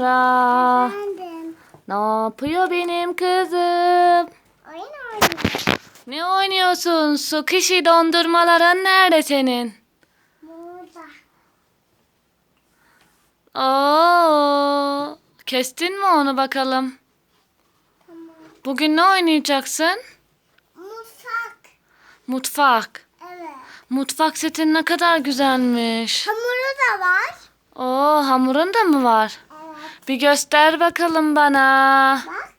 Zümra. Efendim. Ne yapıyor benim kızım? Oyun oynuyor. Ne oynuyorsun? Su kişi dondurmaların nerede senin? Burada. Oo, kestin mi onu bakalım? Tamam. Bugün ne oynayacaksın? Mutfak. Mutfak. Evet. Mutfak setin ne kadar güzelmiş. Hamuru da var. Oo, hamurun da mı var? Evet. Bir göster bakalım bana. Bak.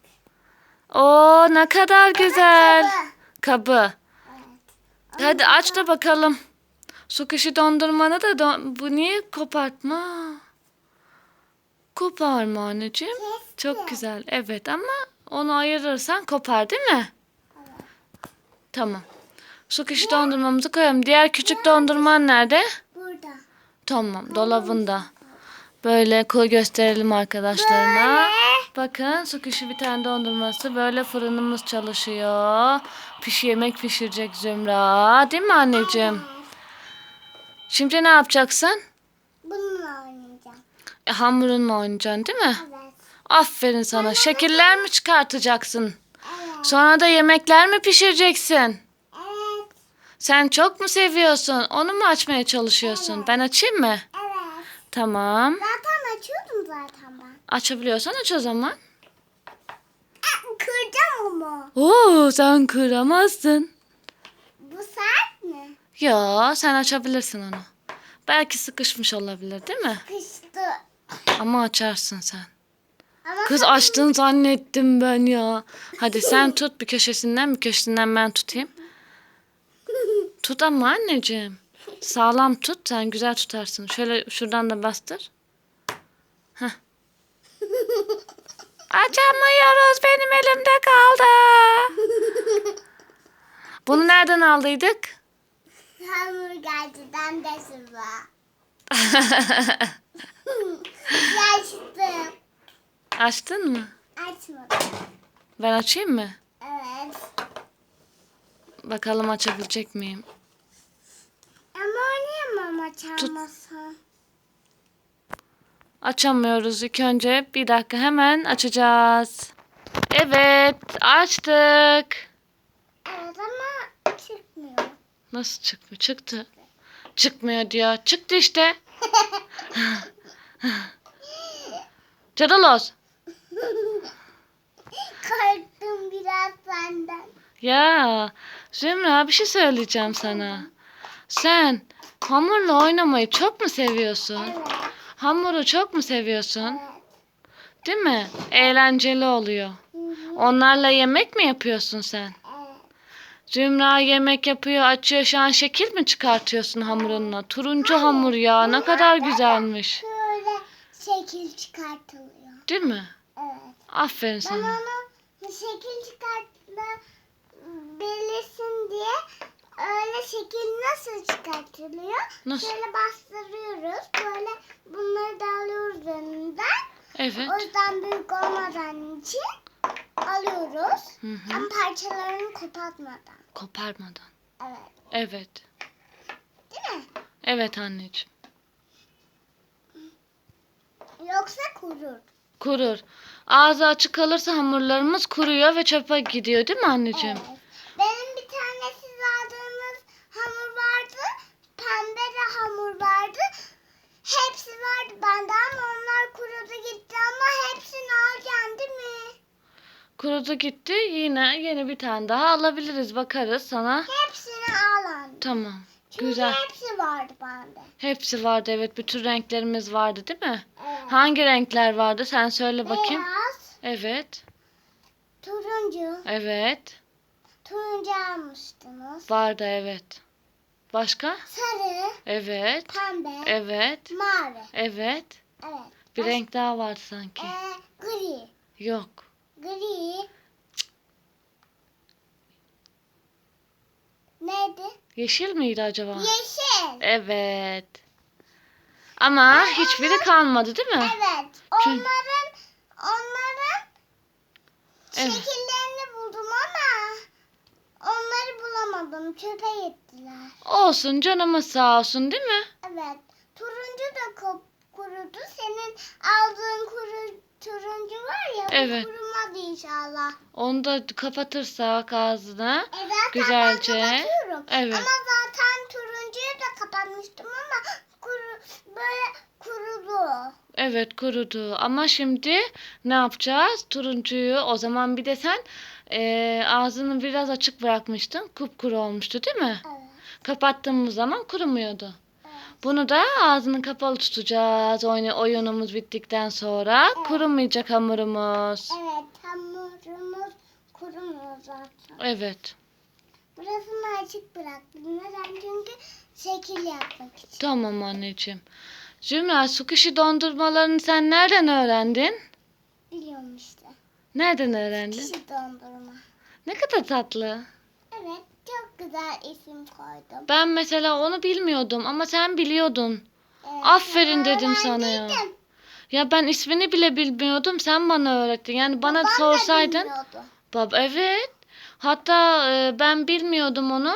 Oo, ne kadar güzel. Kabı. Kabı. Evet. Hadi aç da bakalım. Su kışı dondurmanı da don- bu niye kopartma? Koparma anneciğim. Kestim. Çok güzel. Evet ama onu ayırırsan kopar değil mi? Tamam. Su kışı dondurmamızı koyalım. Diğer küçük dondurman nerede? Burada. Tamam dolabında. Böyle koy gösterelim arkadaşlarına. Böyle. Bakın su kışı bir tane dondurması. Böyle fırınımız çalışıyor. Piş yemek pişirecek Zümra. Değil mi anneciğim? Şimdi ne yapacaksın? Bununla oynayacağım. E, hamurunla oynayacaksın değil mi? Evet. Aferin sana. Şekiller mi çıkartacaksın? Evet. Sonra da yemekler mi pişireceksin? Evet. Sen çok mu seviyorsun? Onu mu açmaya çalışıyorsun? Ben açayım mı? Evet. Tamam. Ben. Açabiliyorsan aç o zaman. Kıracağım ama. Oo sen kıramazsın. Bu sert mi? Ya sen açabilirsin onu. Belki sıkışmış olabilir değil mi? Kıştı. Ama açarsın sen. Ama Kız açtın zannettim ben ya. Hadi sen tut bir köşesinden bir köşesinden ben tutayım. Tut ama anneciğim. Sağlam tut sen güzel tutarsın. Şöyle şuradan da bastır. Açamıyoruz benim elimde kaldı. Bunu nereden aldıydık? Hamburgerciden de sıra. Açtım. Açtın mı? Açmadım. Ben açayım mı? Evet. Bakalım açabilecek miyim? Ama oynayamam açamazsam. Açamıyoruz. İlk önce bir dakika hemen açacağız. Evet açtık. Evet ama çıkmıyor. Nasıl çıkmıyor? Çıktı. Çıkmıyor diyor. Çıktı işte. Cadalos. Korktum biraz senden. Ya Zümra bir şey söyleyeceğim sana. Sen hamurla oynamayı çok mu seviyorsun? Evet. Hamuru çok mu seviyorsun? Değil mi? Eğlenceli oluyor. Onlarla yemek mi yapıyorsun sen? Zümra yemek yapıyor, açıyor. Şu an şekil mi çıkartıyorsun hamurunla? Turuncu hamur ya. Ne kadar güzelmiş. Şöyle şekil çıkartılıyor. Değil mi? Evet. Aferin Ben sana. onu şekil çıkartabilirsin diye öyle şekil nasıl çıkartılıyor? Nasıl? Şöyle bastırıyoruz. Böyle bunları da alıyoruz önünden. Evet. O yüzden büyük olmadan için alıyoruz. Hı hı. Ama parçalarını kopartmadan. Koparmadan. Evet. Evet. Değil mi? Evet anneciğim. Yoksa kurur. Kurur. Ağzı açık kalırsa hamurlarımız kuruyor ve çöpe gidiyor değil mi anneciğim? Evet. Benim bir tane siz aldığınız hamur vardı. Pembe de hamur vardı. Hepsi vardı bende ama onlar kurudu gitti ama hepsini alacaksın değil mi? Kurudu gitti. Yine yeni bir tane daha alabiliriz. Bakarız sana. Hepsini al anne. Tamam. Çünkü Güzel. hepsi vardı bende. Hepsi vardı evet. Bütün renklerimiz vardı değil mi? Evet. Hangi renkler vardı? Sen söyle bakayım. Beyaz, Evet. turuncu. Evet. Turuncu almıştınız. Vardı evet. Başka? Sarı, Evet. pembe, Evet. mavi. Evet. Evet. Bir Baş- renk daha vardı sanki. Ee, gri. Yok. Gri. Neydi? Yeşil miydi acaba? Yeşil. Evet. Ama hiçbiri kalmadı değil mi? Evet. Çünkü- Onların onların Evet. şekillerini buldum ama onları bulamadım. Çöpe gittiler. Olsun canımız sağ olsun değil mi? Evet. Turuncu da kop kurudu. Senin aldığın kuru Evet. kurumaz inşallah. Onu da kapatırsak ağzını. E zaten Güzelce. ben kapatıyorum. Evet. Ama zaten turuncuyu da kapatmıştım ama kuru, böyle kurudu. Evet kurudu ama şimdi ne yapacağız? Turuncuyu o zaman bir de sen eee, ağzını biraz açık bırakmıştın. Kupkuru olmuştu değil mi? Evet. Kapattığımız zaman kurumuyordu. evet. Bunu da ağzını kapalı tutacağız oyun, oyunumuz bittikten sonra. Evet. Kurumayacak hamurumuz. Evet hamurumuz kurumuyor zaten. Evet. Burasını açık bıraktım. Neden? Çünkü şekil yapmak için. Tamam anneciğim. Zümra sukuşi dondurmalarını sen nereden öğrendin? Biliyorum işte. Nereden öğrendin? Kişi dondurma. Ne kadar tatlı. Evet çok güzel isim koydum. Ben mesela onu bilmiyordum ama sen biliyordun. Evet, Aferin ben dedim sana ya. Ya ben ismini bile bilmiyordum. Sen bana öğrettin. Yani bana Babam sorsaydın. Bab evet. Hatta e, ben bilmiyordum onu.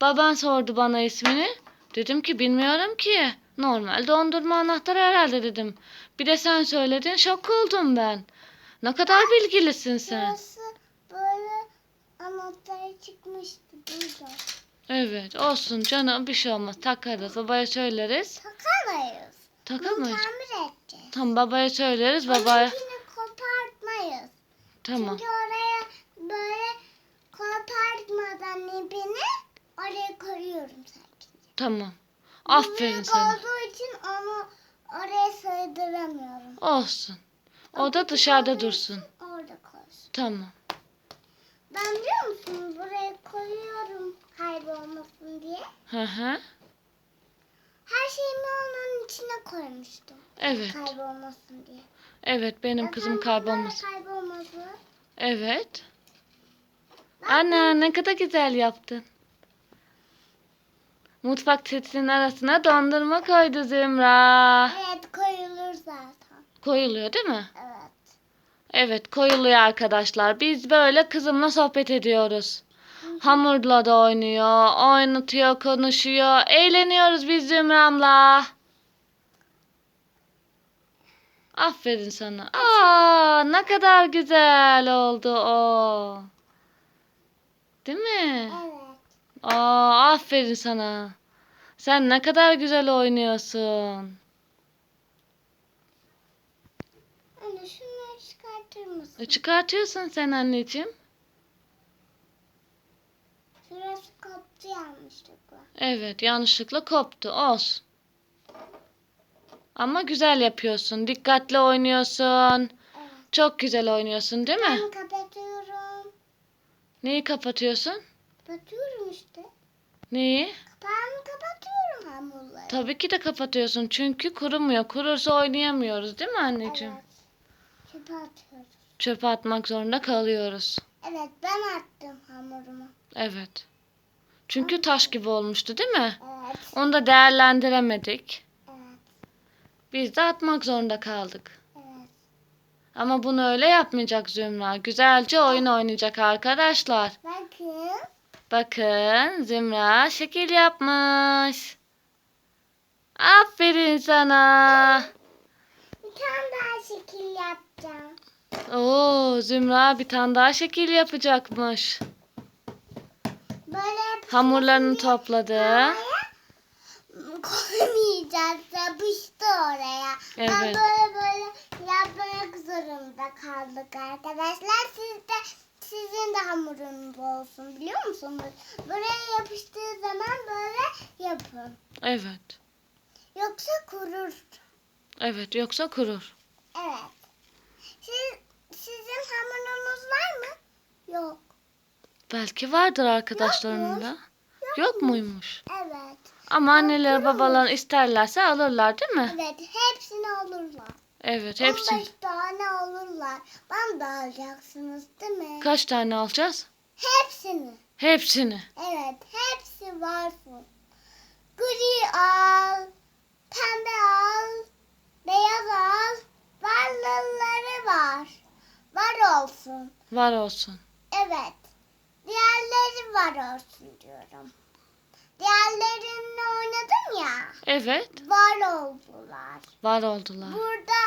Baban sordu bana ismini. Dedim ki bilmiyorum ki. Normal dondurma anahtarı herhalde dedim. Bir de sen söyledin şok oldum ben. Ne kadar bilgilisin sen. Burası böyle anahtarı çıkmıştı burada. Evet olsun canım bir şey olmaz. Takarız babaya söyleriz. Takamayız. Bunu Takamayız. tamir edeceğiz. Tamam babaya söyleriz babaya. Kopartmayız. Tamam. Çünkü oraya böyle kopartmadan ipini oraya koyuyorum sanki. Tamam. Aferin büyük sana. olduğu için onu oraya sığdıramıyorum. Olsun. O da dışarıda dursun. Orada koysun. Tamam. Ben biliyor musun buraya koyuyorum kaybolmasın diye. Hı hı. Her şeyimi onun içine koymuştum. Evet. Kaybolmasın diye. Evet benim Zaten kızım kaybolmasın. Kaybolmadı. Evet. Anne ne kadar güzel yaptın. Mutfak tepsinin arasına dondurma koydu Zümra. Evet koyulur zaten. Koyuluyor değil mi? Evet. Evet koyuluyor arkadaşlar. Biz böyle kızımla sohbet ediyoruz. Hamurla da oynuyor, oynatıyor, konuşuyor. Eğleniyoruz biz Zümram'la. Aferin sana. Aa, ne kadar güzel oldu o. Değil mi? Evet. Aa, aferin sana. Sen ne kadar güzel oynuyorsun. Anne şunları çıkartır mısın? E, Çıkartıyorsun sen anneciğim. Şurası koptu yanlışlıkla. Evet, yanlışlıkla koptu. Olsun. Ama güzel yapıyorsun. Dikkatli oynuyorsun. Evet. Çok güzel oynuyorsun, değil mi? Ben kapatıyorum. Neyi kapatıyorsun? Kapatıyorum işte. Neyi? Kapağını kapatıyorum hamurları. Tabii ki de kapatıyorsun. Çünkü kurumuyor. Kurursa oynayamıyoruz, değil mi anneciğim? Evet. Çöpe atıyoruz. Çöpe atmak zorunda kalıyoruz. Evet ben attım hamurumu. Evet. Çünkü taş gibi olmuştu, değil mi? Evet. Onu da değerlendiremedik. Evet. Biz de atmak zorunda kaldık. Evet. Ama bunu öyle yapmayacak Zümra. Güzelce oyun oynayacak arkadaşlar. Bakın. Bakın Zümra şekil yapmış. Aferin sana. Bir tane daha şekil yapacağım. Oo Zümra bir tane daha şekil yapacakmış. Böyle Hamurlarını topladı. Koymayacağız. Yapıştı oraya. Ben Evet. böyle böyle yapmak zorunda kaldık arkadaşlar. Siz de sizin de hamurunuz olsun biliyor musunuz? Buraya yapıştığı zaman böyle yapın. Evet. Yoksa kurur. Evet yoksa kurur. Evet. Siz, sizin hamurunuz var mı? Yok. Belki vardır arkadaşlarının da. Yokmuş. Yok muymuş? Evet. Ama anneler babalar isterlerse alırlar değil mi? Evet. Hepsini alırlar. Evet hepsi. 15 tane alırlar. Ben de alacaksınız değil mi? Kaç tane alacağız? Hepsini. Hepsini. Evet. Hepsi varsın. Gri al. olsun. Var olsun. Evet. Diğerleri var olsun diyorum. Diğerlerinle oynadın ya. Evet. Var oldular. Var oldular. Burada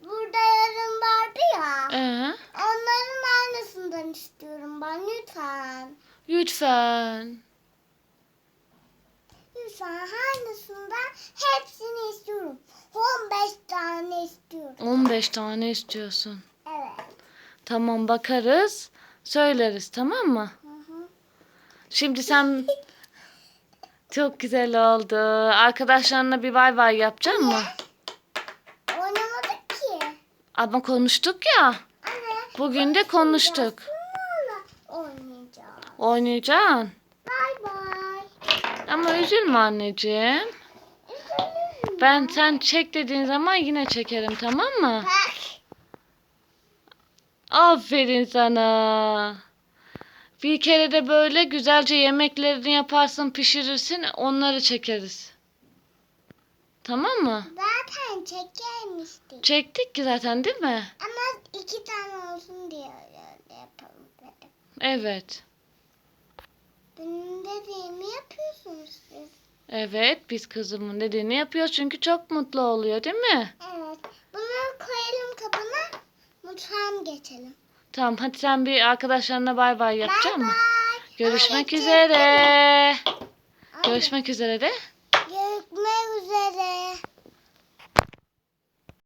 burada yarın vardı ya. Ee? Onların aynısından istiyorum ben lütfen. Lütfen. Lütfen aynısından hepsini istiyorum. 15 tane istiyorum. 15 tane istiyorsun. Evet. Tamam bakarız. Söyleriz tamam mı? Hı hı. Şimdi sen çok güzel oldu. Arkadaşlarına bir bay bay yapacak mı? Oynamadık ki. Ama konuştuk ya. Anne. Bugün de konuştuk. Oynayacağım. Oynayacaksın. Bay bay. Ama üzülme anneciğim. Üzülürüm. Ben sen çek dediğin zaman yine çekerim tamam mı? Bak. Aferin sana. Bir kere de böyle güzelce yemeklerini yaparsın, pişirirsin, onları çekeriz. Tamam mı? Zaten çekermiştik. Çektik ki zaten değil mi? Ama iki tane olsun diye öyle yapalım dedim. Evet. Benim dediğimi yapıyorsunuz siz. Evet, biz kızımın dediğini yapıyoruz çünkü çok mutlu oluyor değil mi? Evet. Mutfağım geçelim. Tamam, hadi sen bir arkadaşlarına bay bay yapacak mısın? Görüşmek üzere. Görüşmek üzere de. Görüşmek üzere.